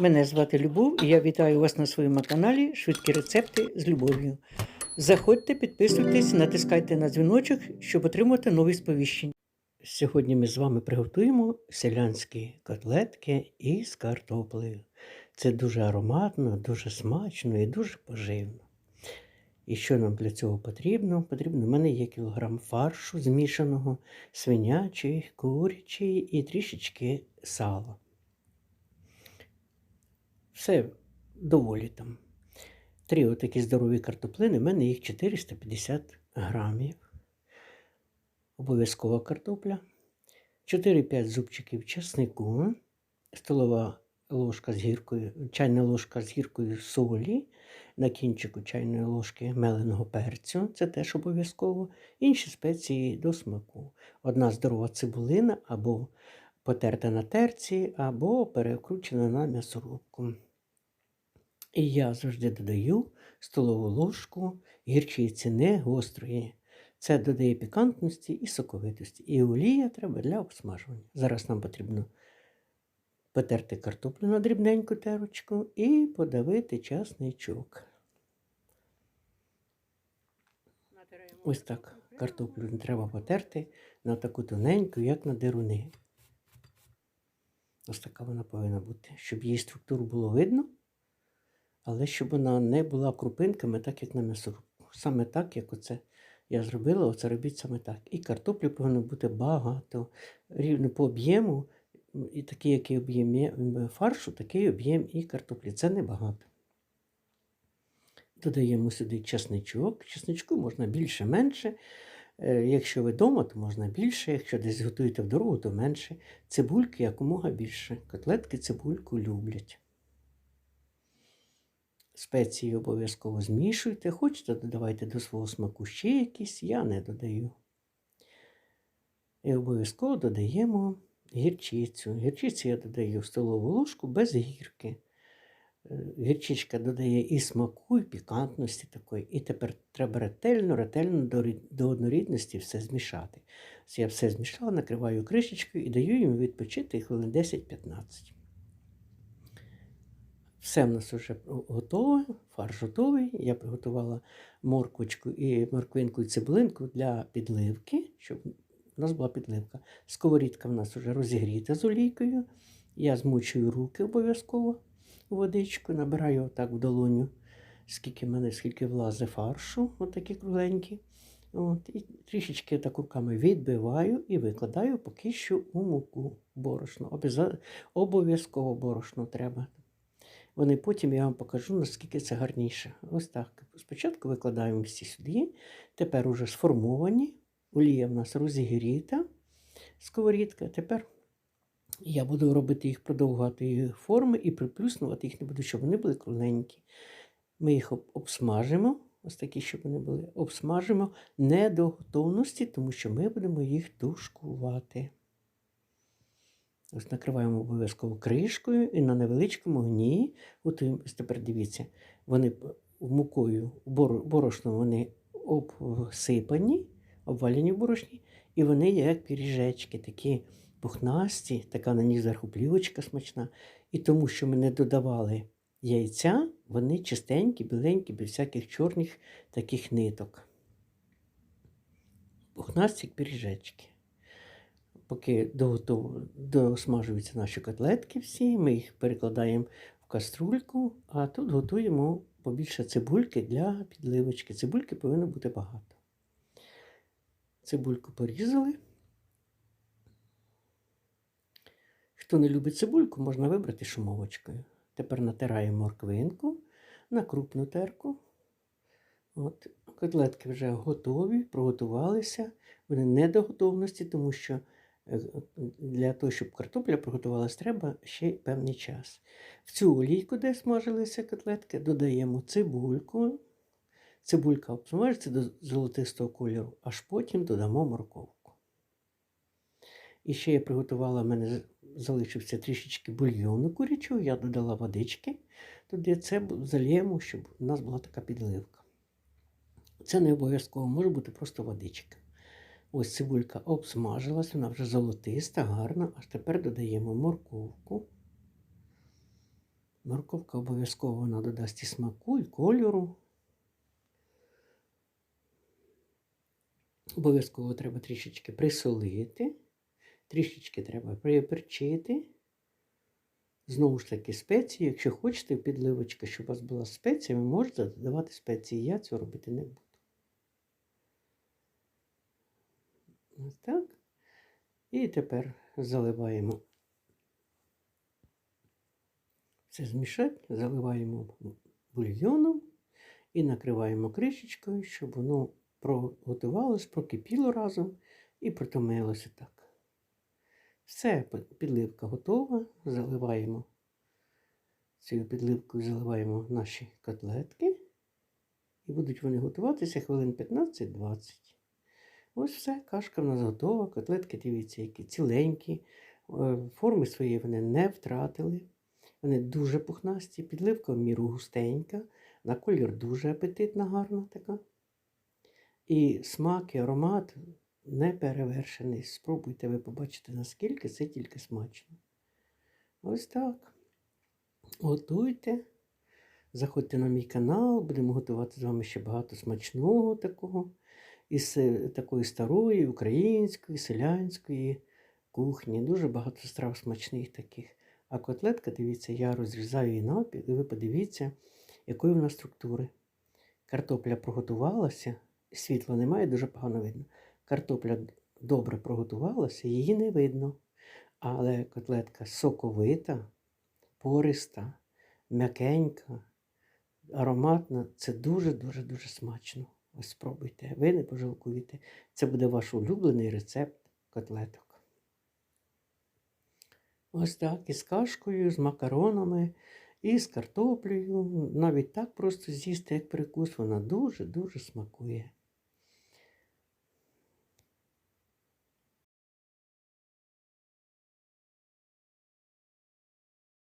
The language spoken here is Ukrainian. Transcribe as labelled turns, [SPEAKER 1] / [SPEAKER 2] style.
[SPEAKER 1] Мене звати Любов і я вітаю вас на своєму каналі Швидкі рецепти з любов'ю. Заходьте, підписуйтесь, натискайте на дзвіночок, щоб отримати нові сповіщення. Сьогодні ми з вами приготуємо селянські котлетки із картоплею. Це дуже ароматно, дуже смачно і дуже поживно. І що нам для цього потрібно? Потрібно, в мене є кілограм фаршу змішаного, свинячий, курячий і трішечки сала. Все доволі там. Три отакі здорові картоплини, в мене їх 450 грамів. Обов'язкова картопля. 4-5 зубчиків чеснику, столова ложка з гіркою, чайна ложка з гіркою солі, на кінчику чайної ложки меленого перцю, це теж обов'язково. Інші спеції до смаку. Одна здорова цибулина або потерта на терці, або перекручена на м'ясорубку. І я завжди додаю столову ложку гірчиці не гострої. Це додає пікантності і соковитості. І олія треба для обсмажування. Зараз нам потрібно потерти картоплю на дрібненьку терочку і подавити часничок. Ось так картоплю треба потерти на таку тоненьку, як на деруни. Ось така вона повинна бути, щоб її структуру було видно, але щоб вона не була крупинками, так як на м'ясорубку. Саме так, як оце я зробила, оце робіть саме так. І картоплі повинно бути багато, рівно по об'єму, і такий, який об'єм фаршу, такий об'єм і картоплі. Це небагато. Додаємо сюди чесничок. Чесничку можна більше-менше. Е, Якщо ви вдома, то можна більше. Якщо десь готуєте в дорогу, то менше. Цибульки якомога більше. Котлетки цибульку люблять. Спеції обов'язково змішуйте. Хочете, додавайте до свого смаку ще якісь, я не додаю. І обов'язково додаємо гірчицю. Гірчицю я додаю в столову ложку без гірки. Е, Гірчичка додає і смаку, і пікантності такої. І тепер треба ретельно, ретельно до, рід- до однорідності все змішати. Я все змішала, накриваю кришечкою і даю їм відпочити хвилин 10-15. Все в нас вже готове, фарш готовий. Я приготувала морквочку і морквинку і цибулинку для підливки, щоб у нас була підливка. Сковорідка в нас вже розігріта з олійкою. Я змучую руки обов'язково водичку, набираю отак в долоню, скільки в мене, скільки влазе фаршу, отакі кругленькі. От, і трішечки так руками відбиваю і викладаю поки що у муку борошно. Обов'язково борошно треба. Вони потім я вам покажу, наскільки це гарніше. Ось так. Спочатку викладаємо всі сюди. Тепер уже сформовані. Олія в нас розігріта, сковорідка. Тепер я буду робити їх продовгувати форми і приплюснувати їх не буду, щоб вони були кругленькі. Ми їх обсмажимо, ось такі, щоб вони були. Обсмажимо не до готовності, тому що ми будемо їх тушкувати. Ось накриваємо обов'язково кришкою і на невеличкому огні готуємо. Ось тепер дивіться, вони мукою, в боро- борошном вони обсипані, обвалені в борошні, і вони як пиріжечки, такі пухнасті, така на них зверху плівочка смачна. І тому, що ми не додавали яйця, вони чистенькі, біленькі, без всяких чорних таких ниток. Пухнасті як пиріжечки. Поки досмажуються наші котлетки всі, ми їх перекладаємо в каструльку, а тут готуємо побільше цибульки для підливочки. Цибульки повинно бути багато. Цибульку порізали. Хто не любить цибульку, можна вибрати шумовочкою. Тепер натираємо морквинку на крупну терку. От, котлетки вже готові, приготувалися. Вони не до готовності, тому що для того, щоб картопля приготувалась, треба ще певний час. В цю олійку, де смажилися котлетки, додаємо цибульку. Цибулька обсмажиться до золотистого кольору, аж потім додамо морковку. І ще я приготувала, в мене залишився трішечки бульйону курячого, я додала водички, туди це заліємо, щоб у нас була така підливка. Це не обов'язково, може бути просто водичка. Ось цибулька обсмажилась, вона вже золотиста, гарна. Аж тепер додаємо морковку. Морковка обов'язково вона додасть і смаку, і кольору. Обов'язково треба трішечки присолити, трішечки треба приперчити. Знову ж таки, спеції. Якщо хочете підливочка, щоб у вас була спеція, ви можете додавати спеції. Я цього робити не буду. Ось так. І тепер заливаємо. Все змішати, заливаємо бульйоном і накриваємо кришечкою, щоб воно приготувалось, прокипіло разом і протомилося так. Все, підливка готова. Заливаємо цією підливкою заливаємо наші котлетки. І будуть вони готуватися хвилин 15-20. Ось все, кашка в нас готова. Котлетки, дивіться, які ціленькі. Е, Форми свої вони не втратили. Вони дуже пухнасті, підливка в міру густенька, на колір дуже апетитна, гарна така. І смак, і аромат не перевершений. Спробуйте ви побачите, наскільки це тільки смачно. Ось так. Готуйте. Заходьте на мій канал, будемо готувати з вами ще багато смачного такого. Із е, такої старої, української, селянської кухні. Дуже багато страв смачних таких. А котлетка, дивіться, я розрізаю її напів, і ви подивіться, якої вона структури. Картопля приготувалася, світла немає, дуже погано видно. Картопля добре приготувалася, її не видно. Але котлетка соковита, пориста, м'якенька, ароматна. Це дуже-дуже дуже смачно. Ось спробуйте. Ви не пожалкуєте. Це буде ваш улюблений рецепт котлеток. Ось так, із кашкою, з макаронами, і з картоплею. Навіть так просто з'їсти, як прикус, вона дуже-дуже смакує.